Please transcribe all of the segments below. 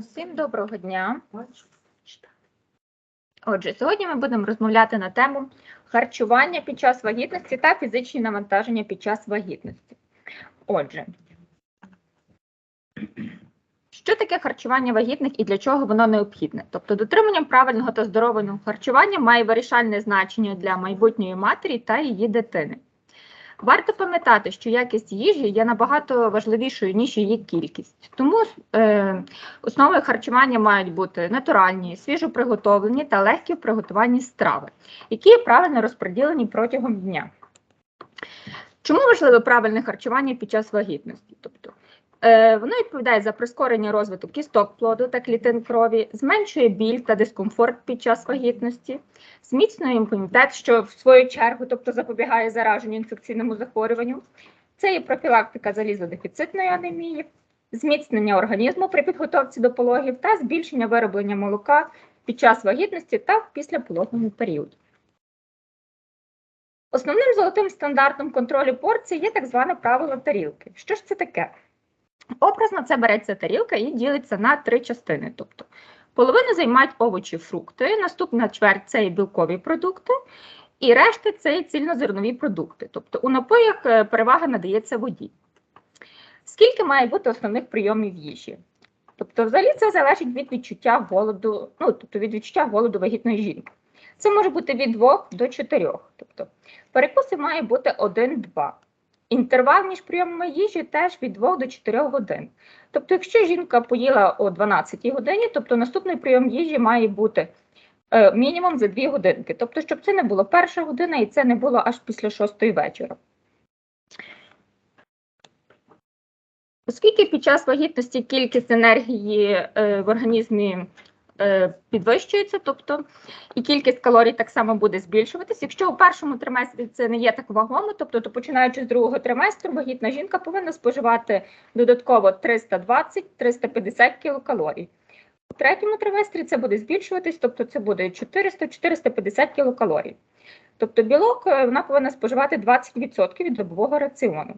Всім доброго дня. Отже, сьогодні ми будемо розмовляти на тему харчування під час вагітності та фізичні навантаження під час вагітності. Отже, що таке харчування вагітних і для чого воно необхідне? Тобто, дотримання правильного та здорового харчування має вирішальне значення для майбутньої матері та її дитини. Варто пам'ятати, що якість їжі є набагато важливішою, ніж її кількість. Тому е, основою харчування мають бути натуральні, свіжоприготовлені та легкі в приготуванні страви, які правильно розподілені протягом дня. Чому важливе правильне харчування під час вагітності? Е, воно відповідає за прискорення розвитку кісток плоду та клітин крові, зменшує біль та дискомфорт під час вагітності, зміцнює імунітет, що в свою чергу тобто, запобігає зараженню інфекційному захворюванню. Це є профілактика залізодефіцитної анемії, зміцнення організму при підготовці до пологів та збільшення вироблення молока під час вагітності та в післяпологовому періоді. Основним золотим стандартом контролю порцій є так зване правило тарілки. Що ж це таке? Образно це береться тарілка і ділиться на три частини. Тобто половину займають овочі, фрукти, наступна чверть це є білкові продукти, і решта це є цільнозернові продукти. Тобто у напоях е, перевага надається воді. Скільки має бути основних прийомів їжі? Тобто, взагалі це залежить від відчуття голоду, ну тобто від відчуття голоду вагітної жінки. Це може бути від 2 до 4. Тобто перекуси має бути 1-2. Інтервал між прийомами їжі теж від 2 до 4 годин. Тобто, якщо жінка поїла о 12 годині, тобто наступний прийом їжі має бути е, мінімум за 2 годинки. Тобто, щоб це не було перша година і це не було аж після 6 вечора. Оскільки під час вагітності кількість енергії е, в організмі підвищується, тобто і кількість калорій так само буде збільшуватись. Якщо у першому триместрі це не є так вагомо, тобто то починаючи з другого триместру, вагітна жінка повинна споживати додатково 320-350 кілокалорій. У третьому триместрі це буде збільшуватись, тобто це буде 400-450 кілокалорій. Тобто білок е, вона повинна споживати 20% від добового раціону.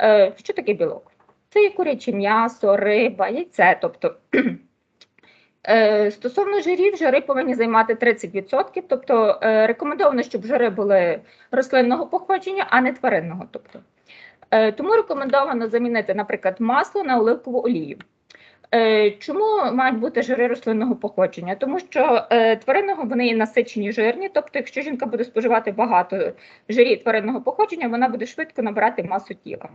Е, Що таке білок? Це є куряче м'ясо, риба, яйце. Тобто Е, Стосовно жирів, жири повинні займати 30%, тобто е, рекомендовано, щоб жири були рослинного походження, а не тваринного. Тобто. Е, Тому рекомендовано замінити, наприклад, масло на оливкову олію. Е, Чому мають бути жири рослинного походження? Тому що е, тваринного вони є насичені жирні, тобто, якщо жінка буде споживати багато жирів тваринного походження, вона буде швидко набирати масу тіла.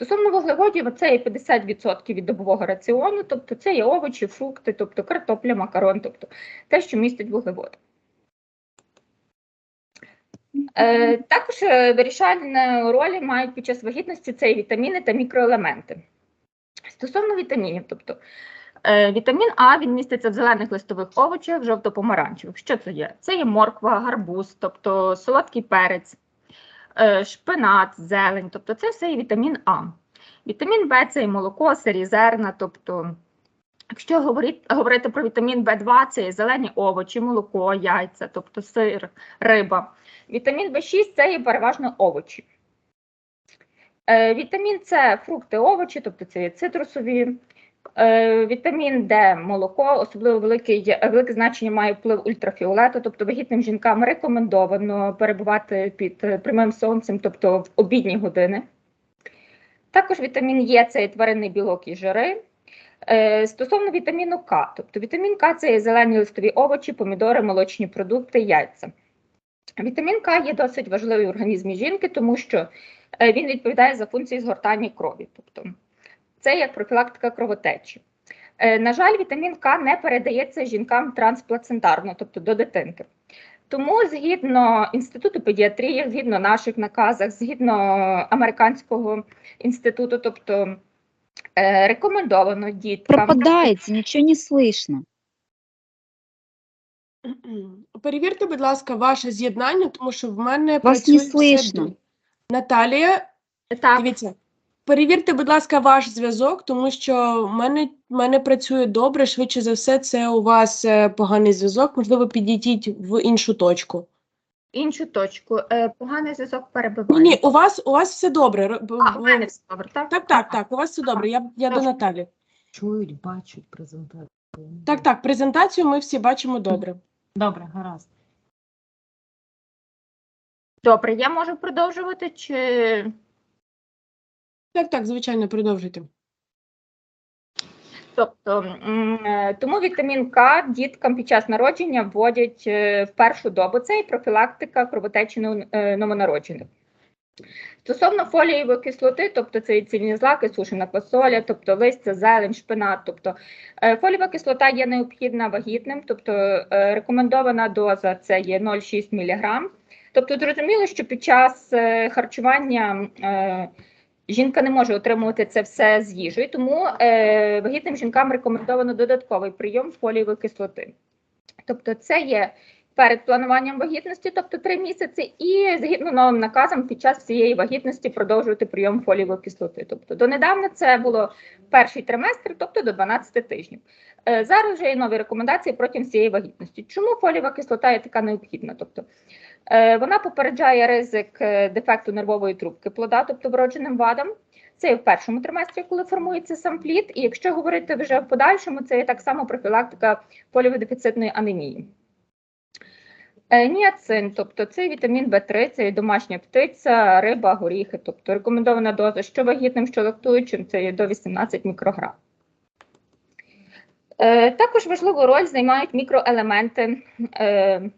Стосовно вуглеводів, це є 50% від добового раціону, тобто це є овочі, фрукти, тобто картопля, макарон, тобто те, що містить вуглеводи. Е, також е, вирішальні ролі мають під час вагітності це і вітаміни та мікроелементи. Стосовно вітамінів, тобто е, вітамін А він міститься в зелених листових овочах, жовто-помаранчевих. Що це є? Це є морква, гарбуз, тобто солодкий перець, шпинат, зелень, тобто це все є вітамін А. Вітамін В це і молоко, сирі зерна, тобто, якщо говорити, говорити про вітамін В2, це є зелені овочі, молоко, яйця, тобто сир, риба. Вітамін В6 це є переважно овочі. Е, вітамін С фрукти, овочі, тобто це є цитрусові. Е, вітамін Д молоко, особливо великий, велике значення має вплив ультрафіолету, тобто вагітним жінкам рекомендовано перебувати під е, прямим сонцем, тобто в обідні години. Також вітамін Е це є тваринний білок і жири. Е, Стосовно вітаміну К, тобто вітамін К це зелені листові овочі, помідори, молочні продукти, яйця. Вітамін К є досить важливий в організмі жінки, тому що він відповідає за функції згортання крові. Тобто це як профілактика кровотечі. Е, На жаль, вітамін К не передається жінкам трансплацентарно, тобто до дитинки. Тому згідно інституту педіатрії, згідно наших наказах, згідно американського інституту, тобто е, рекомендовано діткам Пропадається, нічого не слышно. Перевірте, будь ласка, ваше з'єднання, тому що в мене Вас працює не все слышно. ду- Наталія, так, дивіться, перевірте, будь ласка, ваш зв'язок, тому що в мене, в мене працює добре. Швидше за все, це у вас е, поганий зв'язок. Можливо, підійдіть в іншу точку. іншу точку. Е, Поганий зв'язок перебиває. ні, у вас у вас все добре. А, у мене все добре, так? Так, так, так, у вас все добре. Я, я до Наталі. Чують, бачать презентацію. Так, так, презентацію ми всі бачимо добре. Добре, гаразд. Добре, я можу продовжувати чи Так, так, звичайно, продовжуйте. Тобто е, тому вітамін К діткам під час народження вводять е, в першу добу. Це і профілактика кровотечі е, новонароджених. Стосовно фолієвої кислоти, тобто це цільні злаки, сушена квасоля, тобто листя, зелень, шпинат. Тобто фолієва кислота є необхідна вагітним, тобто рекомендована доза це є 0,6 мг. Тобто зрозуміло, що під час харчування жінка не може отримувати це все з їжею, тому е, вагітним жінкам рекомендовано додатковий прийом фолієвої кислоти. Тобто, це є перед плануванням вагітності, тобто три місяці, і згідно новим наказам під час цієї вагітності продовжувати прийом фолієвої кислоти. Тобто, донедавна це було перший триместр, тобто до 12 тижнів. Е, Зараз вже є нові рекомендації протягом цієї вагітності. Чому фолієва кислота є така необхідна? Тобто вона попереджає ризик е, дефекту нервової трубки плода, тобто вродженим вадам. Це є в першому триместрі, коли формується сам плід. І якщо говорити вже в подальшому, це є так само профілактика поліводефіцитної анемії. Е, Ніацин, тобто це вітамін В3, це є домашня птиця, риба, горіхи. Тобто рекомендована доза що вагітним, що лактуючим, це є до 18 мікрограм. Е, Також важливу роль займають мікроелементи е,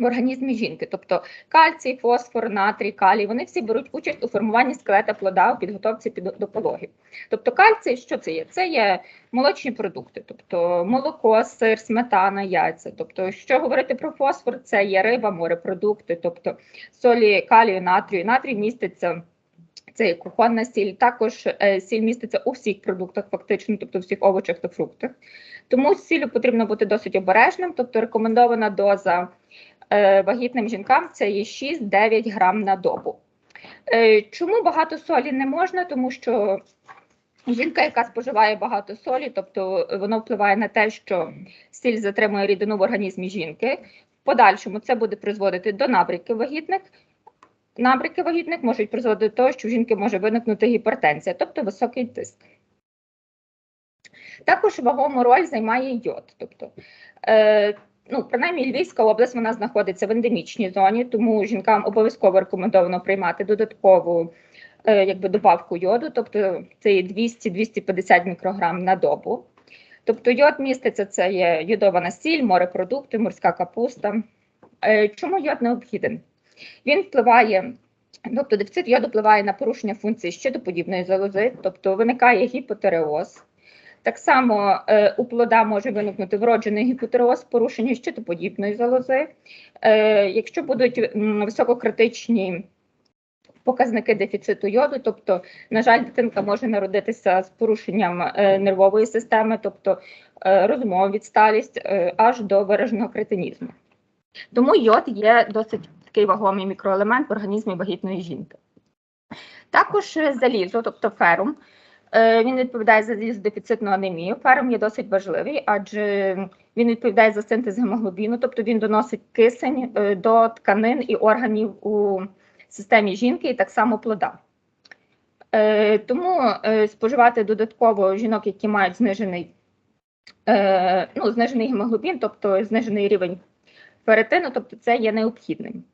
в організмі жінки, тобто кальцій, фосфор, натрій, калій. Вони всі беруть участь у формуванні скелета плода у підготовці під, до пологів. Тобто кальцій, що це є? Це є молочні продукти, тобто молоко, сир, сметана, яйця. Тобто, що говорити про фосфор, це є риба, морепродукти, тобто солі, калію, натрію. Натрій міститься. Це є кухонна сіль, також е, сіль міститься у всіх продуктах, фактично, тобто всіх овочах та фруктах. Тому з сіллю потрібно бути досить обережним, тобто рекомендована доза вагітним жінкам це є 6-9 грам на добу. Е, чому багато солі не можна? Тому що жінка, яка споживає багато солі, тобто воно впливає на те, що сіль затримує рідину в організмі жінки. В подальшому це буде призводити до набряків вагітних. Набряки вагітних можуть призводити до того, що в жінки може виникнути гіпертензія, тобто високий тиск. Також вагому роль займає йод. Тобто, е, ну, принаймні Львівська область вона знаходиться в ендемічній зоні, тому жінкам обов'язково рекомендовано приймати додаткову е, якби, добавку йоду, тобто це є 200-250 мікрограм на добу. Тобто йод міститься, це є йодована сіль, морепродукти, морська капуста. Е, чому йод необхіден? Він впливає, тобто дефіцит йоду впливає на порушення функції щитоподібної залози, тобто виникає гіпотереоз. Так само е, у плода може виникнути вроджений гіпотереоз, порушення щитоподібної залози. Е, якщо будуть висококритичні показники дефіциту йоду, тобто, на жаль, дитинка може народитися з порушенням е, нервової системи, тобто е, розумова відсталість е, аж до вираженого кретинізму. Тому йод є досить такий вагомий мікроелемент в організмі вагітної жінки. Також залізо, тобто ферум, він відповідає за залізодефіцитну анемію. Ферум є досить важливий, адже він відповідає за синтез гемоглобіну, тобто він доносить кисень е, до тканин і органів у системі жінки і так само плода. Е, Тому е, споживати додатково жінок, які мають знижений, е, ну, знижений гемоглобін, тобто знижений рівень ферритину, тобто це є необхідним.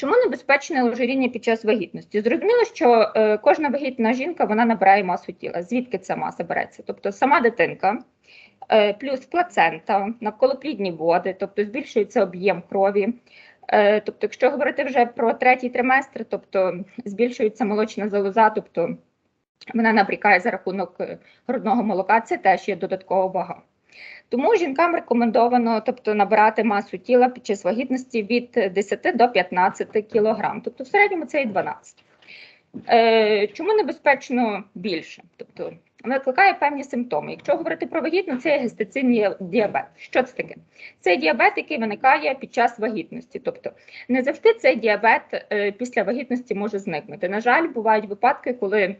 Чому небезпечне ожиріння під час вагітності? Зрозуміло, що е, кожна вагітна жінка вона набирає масу тіла. Звідки ця маса береться? Тобто сама дитинка, е, плюс плацента, навколоплідні води, тобто збільшується об'єм крові. Е, тобто, якщо говорити вже про третій триместр, тобто збільшується молочна залоза, тобто вона набрікає за рахунок е, грудного молока, це теж є додаткова вага. Тому жінкам рекомендовано тобто, набирати масу тіла під час вагітності від 10 до 15 кг, тобто в середньому це і 12. Е, чому небезпечно більше? Тобто викликає певні симптоми. Якщо говорити про вагітну, це є гестаційний діабет. Що це таке? Це діабет, який виникає під час вагітності. Тобто не завжди цей діабет е, після вагітності може зникнути. На жаль, бувають випадки, коли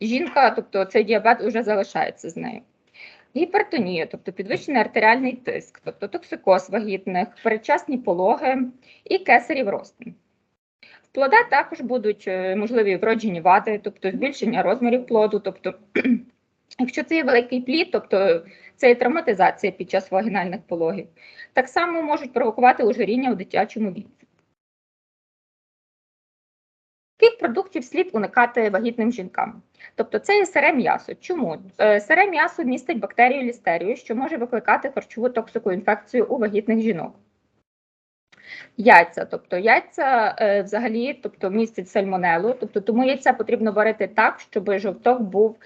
жінка, тобто цей діабет вже залишається з нею. Гіпертонія, тобто підвищений артеріальний тиск, тобто токсикоз вагітних, передчасні пологи і кесарів розтин. В плода також будуть е, можливі вроджені вади, тобто збільшення розмірів плоду. Тобто, якщо це є великий плід, тобто це є травматизація під час вагінальних пологів, так само можуть провокувати ожиріння у дитячому віці. Яких продуктів слід уникати вагітним жінкам? Тобто це є сире м'ясо. Чому? Е, Сире м'ясо містить бактерію лістерію, що може викликати харчову токсику інфекцію у вагітних жінок. Яйця, тобто яйця е, взагалі тобто, містять сальмонелу, тобто тому яйця потрібно варити так, щоб жовток був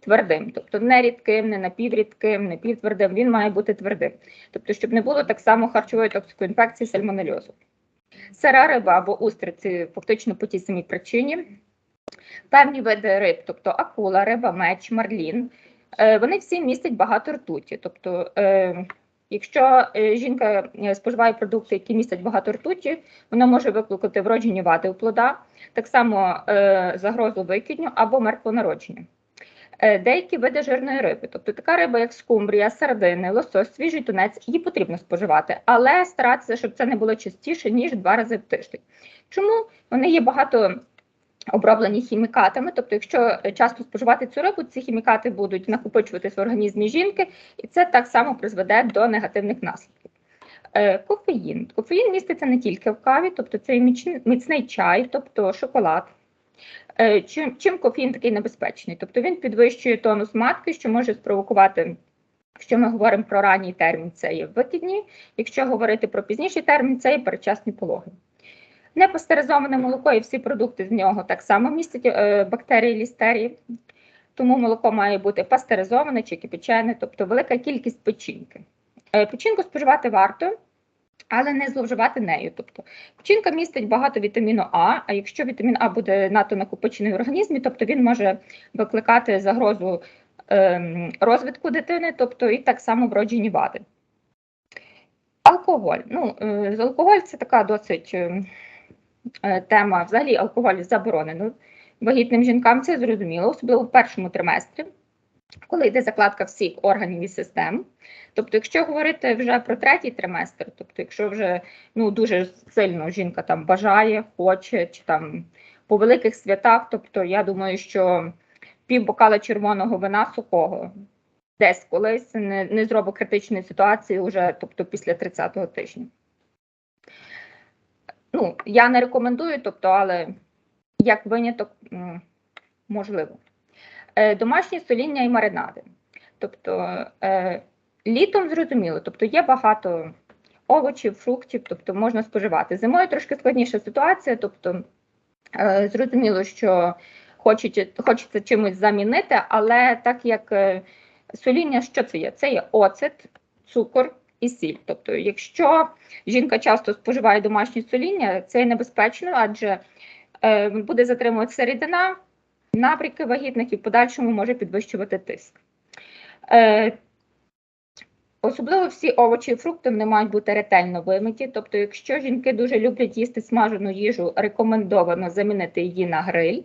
твердим, тобто не рідким, не напіврідким, не півтвердим, він має бути твердим. Тобто, щоб не було так само харчової токсикоінфекції сальмонельозу. Сира риба або устриці фактично по тій самій причині. Певні види риб, тобто акула, риба, меч, марлін, е, вони всі містять багато ртуті. Тобто, е, якщо е, жінка споживає продукти, які містять багато ртуті, вона може викликати вроджені вади у плода, так само загрозу викидню або мертвонародження. Е, Деякі види жирної риби, тобто така риба, як скумбрія, сардини, лосось, свіжий тунець, її потрібно споживати, але старатися, щоб це не було частіше, ніж два рази в тиждень. Чому вони є багато оброблені хімікатами? Тобто, якщо е, часто споживати цю рибу, ці хімікати будуть накопичуватись в організмі жінки, і це так само призведе до негативних наслідків. Е, Кофеїн. Кофеїн міститься не тільки в каві, тобто це міцний чай, тобто шоколад. Е, Чим, чим кофеїн такий небезпечний? Тобто він підвищує тонус матки, що може спровокувати, якщо ми говоримо про ранній термін, це є викидні. Якщо говорити про пізніший термін, це є передчасні пологи. Непастеризоване молоко і всі продукти з нього так само містять е, бактерії лістерії, тому молоко має бути пастеризоване чи кипячене, тобто велика кількість печінки. Е, Печінку споживати варто, але не зловживати нею. Тобто печінка містить багато вітаміну А, а якщо вітамін А буде надто накопичений в організмі, тобто він може викликати загрозу ем, розвитку дитини, тобто і так само вроджені вади. Алкоголь. Ну, е, алкоголь це така досить е, е, тема. Взагалі алкоголь заборонено вагітним жінкам, це зрозуміло, особливо в першому триместрі, коли йде закладка всіх органів і систем. Тобто, якщо говорити вже про третій триместр, тобто, якщо вже ну дуже сильно жінка там бажає, хоче, чи там по великих святах, тобто я думаю, що пів бокала червоного вина сухого десь колись не, не зробить критичної ситуації вже, тобто після 30-го тижня. Ну, я не рекомендую, тобто, але як виняток можливо. Е, домашні соління і маринади. Тобто е, літом зрозуміло, тобто є багато овочів, фруктів, тобто можна споживати. Зимою трошки складніша ситуація, тобто е, зрозуміло, що хочеться, чимось замінити, але так як соління, що це є? Це є оцет, цукор і сіль. Тобто, якщо жінка часто споживає домашнє соління, це небезпечно, адже буде затримуватися рідина, набріки вагітних і в подальшому може підвищувати тиск. Е, Особливо всі овочі і фрукти вони мають бути ретельно вимиті. Тобто, якщо жінки дуже люблять їсти смажену їжу, рекомендовано замінити її на гриль.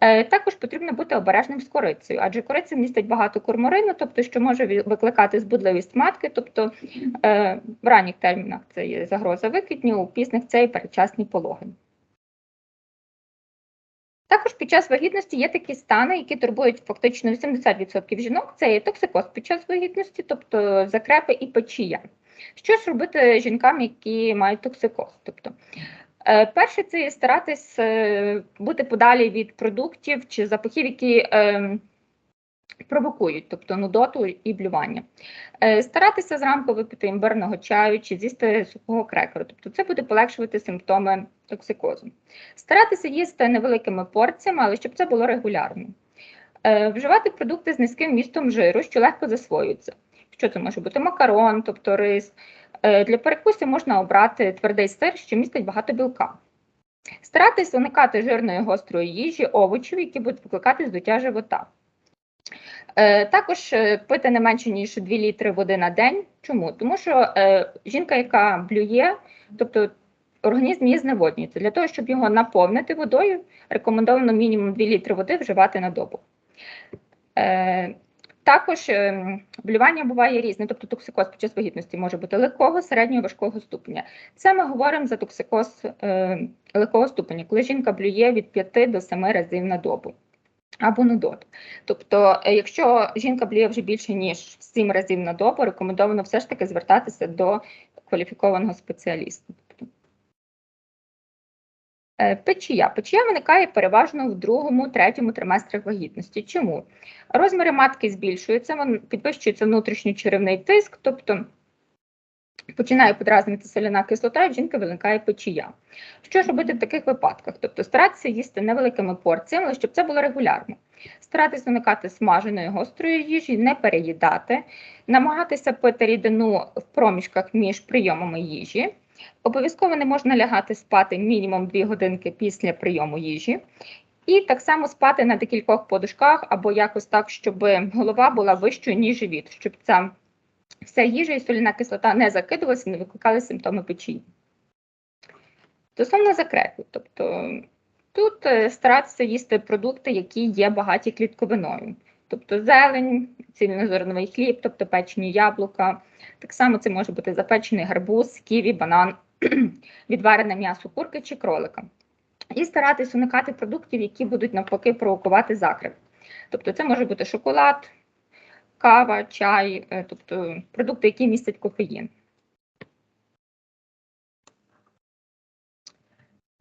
Е, Також потрібно бути обережним з корицею, адже кориця містить багато корморину, тобто що може викликати збудливість матки. Тобто е, в ранніх термінах це є загроза викидню, у пісних це є передчасні пологи. Також під час вагітності є такі стани, які турбують фактично 80% жінок. Це є токсикоз під час вагітності, тобто закрепи і печія. Що ж робити жінкам, які мають токсикоз? Тобто, е, перше, це старатись е, бути подалі від продуктів чи запахів, які е, провокують, тобто нудоту і блювання. Е, старатися зранку випити імбирного чаю чи з'їсти сухого крекеру. Тобто це буде полегшувати симптоми токсикозу. Старатися їсти невеликими порціями, але щоб це було регулярно. Е, вживати продукти з низьким містом жиру, що легко засвоюються. Що це може бути макарон, тобто рис. Е, для перекусів можна обрати твердий сир, що містить багато білка. Старатись уникати жирної гострої їжі, овочів, які будуть викликати здуття живота. Е, також е, пити не менше, ніж 2 літри води на день. Чому? Тому що е, жінка, яка блює, тобто організм її зневоднюється. Для того, щоб його наповнити водою, рекомендовано мінімум 2 літри води вживати на добу. Також блювання буває різне, тобто токсикоз під час вагітності може бути легкого, середнього, важкого ступеня. Це ми говоримо за токсикоз легкого ступеня, коли жінка блює від 5 до 7 разів на добу або нудот. Тобто, е, якщо жінка блює вже більше ніж 7 разів на добу, рекомендовано все ж таки звертатися до кваліфікованого спеціаліста. Е, Печія. Печія виникає переважно в другому, третьому триместрах вагітності. Чому? Розміри матки збільшуються, підвищується внутрішньочеревний тиск, тобто починає подразнити соляна кислота, і в жінки виникає печія. Що ж робити в таких випадках? Тобто старатися їсти невеликими порціями, але щоб це було регулярно. Старатися уникати смаженої гострої їжі, не переїдати, намагатися пити рідину в проміжках між прийомами їжі. Обов'язково не можна лягати спати мінімум 2 годинки після прийому їжі. І так само спати на декількох подушках або якось так, щоб голова була вищою, ніж живіт, щоб ця вся їжа і соляна кислота не закидувалася, не викликали симптоми печії. Стосовно закрепів, тобто тут е, старатися їсти продукти, які є багаті клітковиною. Тобто зелень, цільнозерновий хліб, тобто печені яблука. Так само це може бути запечений гарбуз, ківі, банан, відварене м'ясо курки чи кролика. І старатись уникати продуктів, які будуть навпаки провокувати закрив. Тобто це може бути шоколад, кава, чай, е, тобто продукти, які містять кофеїн.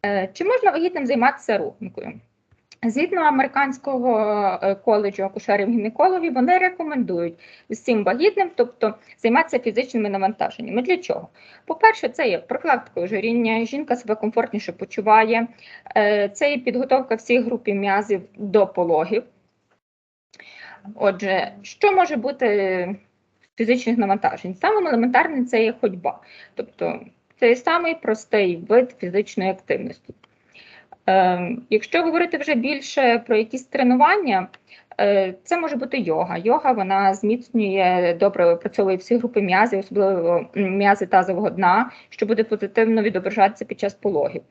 Е, Чи можна вагітним займатися руханкою? Згідно американського е, коледжу акушерів-гінекологів, вони рекомендують всім вагітним, тобто займатися фізичними навантаженнями. Для чого? По-перше, це є профілактика ожиріння, жінка себе комфортніше почуває, це є підготовка всіх груп м'язів до пологів. Отже, що може бути фізичних навантажень? Самим елементарним це є ходьба. Тобто це самий простий вид фізичної активності. Е, якщо говорити вже більше про якісь тренування, е, це може бути йога. Йога вона зміцнює, добре опрацьовує всі групи м'язів, особливо м'язи тазового дна, що буде позитивно відображатися під час пологів.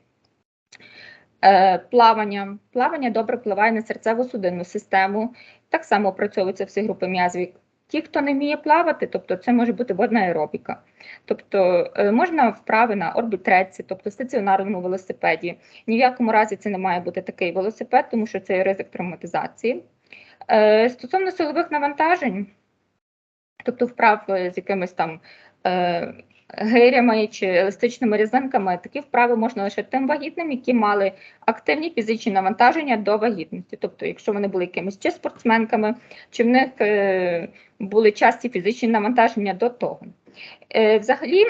Е, плавання. Плавання добре впливає на серцево-судинну систему, так само опрацьовуються всі групи м'язів. Ті, хто не вміє плавати, тобто це може бути водна аеробіка. Тобто е, можна вправи на орбітреці, тобто стаціонарному велосипеді. Ні в якому разі це не має бути такий велосипед, тому що це ризик травматизації. Е, Стосовно силових навантажень, тобто вправ з якимись там гирями чи еластичними різинками, такі вправи можна лише тим вагітним, які мали активні фізичні навантаження до вагітності. Тобто, якщо вони були якимись чи спортсменками, чи в них е, були часті фізичні навантаження до того. Е, Взагалі,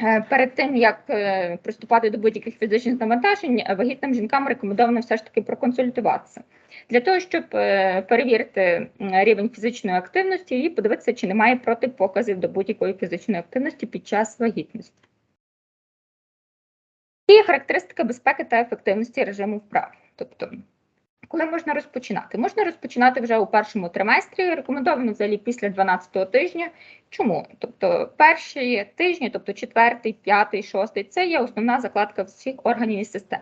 перед тим як е, приступати до будь-яких фізичних навантажень, е, вагітним жінкам рекомендовано все ж таки проконсультуватися для того, щоб е, перевірити рівень фізичної активності і подивитися, чи немає протипоказів до будь-якої фізичної активності під час вагітності. І характеристика безпеки та ефективності режиму вправ. Тобто, коли можна розпочинати? Можна розпочинати вже у першому триместрі, рекомендовано взагалі після 12-го тижня. Чому? Тобто перші тижні, тобто четвертий, п'ятий, шостий, це є основна закладка всіх органів і систем.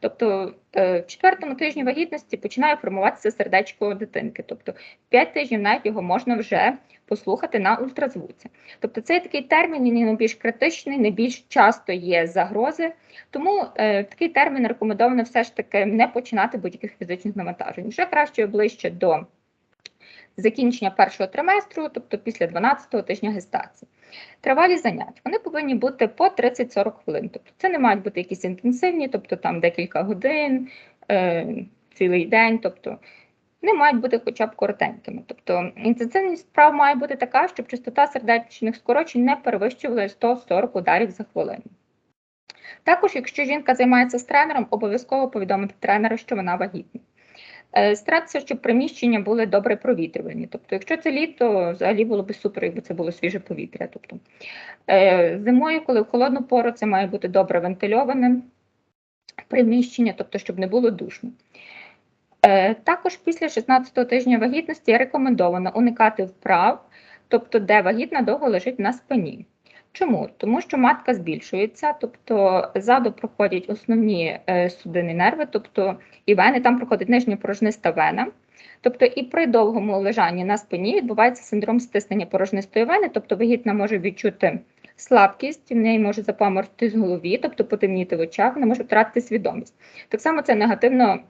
Тобто е, в четвертому тижні вагітності починає формуватися сердечко дитинки. Тобто 5 тижнів навіть його можна вже послухати на ультразвуці. Тобто цей такий термін він найбільш критичний, найбільш часто є загрози. Тому е, такий термін рекомендовано все ж таки не починати будь-яких фізичних навантажень. Вже краще ближче до закінчення першого триместру, тобто після 12-го тижня гестації. Тривалі занять вони повинні бути по 30-40 хвилин. Тобто це не мають бути якісь інтенсивні, тобто там декілька годин, е, цілий день. тобто не мають бути хоча б коротенькими. Тобто інтенсивність справ має бути така, щоб частота сердечних скорочень не перевищувала 140 ударів за хвилину. Також, якщо жінка займається з тренером, обов'язково повідомити тренера, що вона вагітна. Е, Старатися, щоб приміщення були добре провітрювані. Тобто, якщо це літо, взагалі було б супер, якби це було свіже повітря. Тобто, е, зимою, коли в холодну пору, це має бути добре вентильоване приміщення, тобто, щоб не було душно. Е, Також після 16-го тижня вагітності рекомендовано уникати вправ, тобто де вагітна довго лежить на спині. Чому? Тому що матка збільшується, тобто ззаду проходять основні е, судини нерви, тобто і вени, там проходить нижньопорожниста вена. Тобто і при довгому лежанні на спині відбувається синдром стиснення порожнистої вени, тобто вагітна може відчути слабкість, в неї може запаморти з голові, тобто потемніти в очах, вона може втратити свідомість. Так само це негативно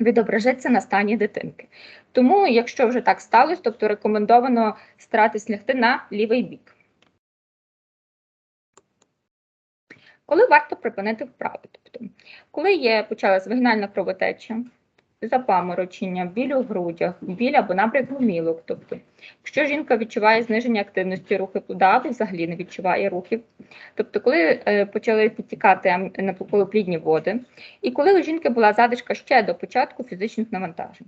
відображається на стані дитинки. Тому, якщо вже так сталося, тобто рекомендовано старатись лягти на лівий бік. Коли варто припинити вправи? Тобто, коли є почалась вагінальна кровотеча, запаморочення, біль у грудях, біль або набряк гомілок. Тобто, якщо жінка відчуває зниження активності рухів туди, або взагалі не відчуває рухів. Тобто, коли е, почали підтікати ам- навколоплідні води, і коли у жінки була задишка ще до початку фізичних навантажень.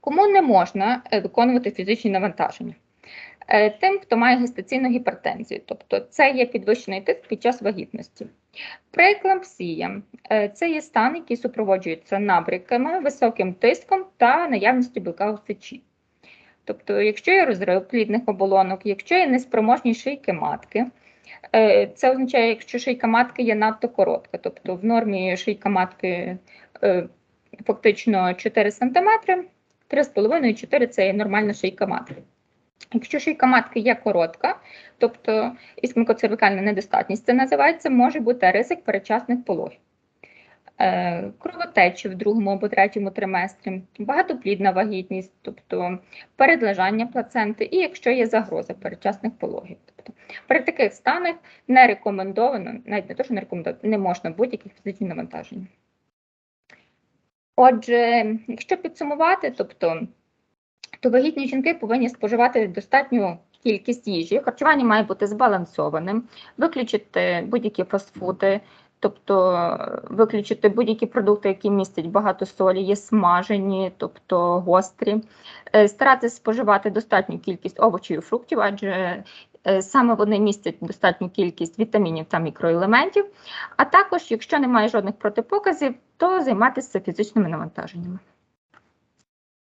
Кому не можна е, виконувати фізичні навантаження? Е, Тим, хто має гестаційну гіпертензію, тобто це є підвищений тиск під час вагітності. Прееклампсія е, це є стан, який супроводжується набряками, високим тиском та наявністю білка у сечі. Тобто, якщо є розрив плідних оболонок, якщо є неспроможність шийки матки, е, це означає, якщо шийка матки є надто коротка, тобто в нормі шийка матки фактично 4 см, 3,5-4 це є нормальна шийка матки. Якщо шийка матки є коротка, тобто іскмокоцервікальна недостатність, це називається, може бути ризик передчасних пологів. Е, Кровотечі в другому або третьому триместрі, багатоплідна вагітність, тобто передлежання плаценти, і якщо є загроза передчасних пологів. Тобто, при таких станах не рекомендовано, навіть не то, що не рекомендовано, не можна будь-яких фізичних навантажень. Отже, якщо підсумувати, тобто то вагітні жінки повинні споживати достатню кількість їжі. Харчування має бути збалансованим, виключити будь-які фастфуди, тобто е, виключити будь-які продукти, які містять багато солі, є смажені, тобто гострі, Е, старатися споживати достатню кількість овочів і фруктів, адже е, саме вони містять достатню кількість вітамінів та мікроелементів. А також, якщо немає жодних протипоказів, то займатися фізичними навантаженнями.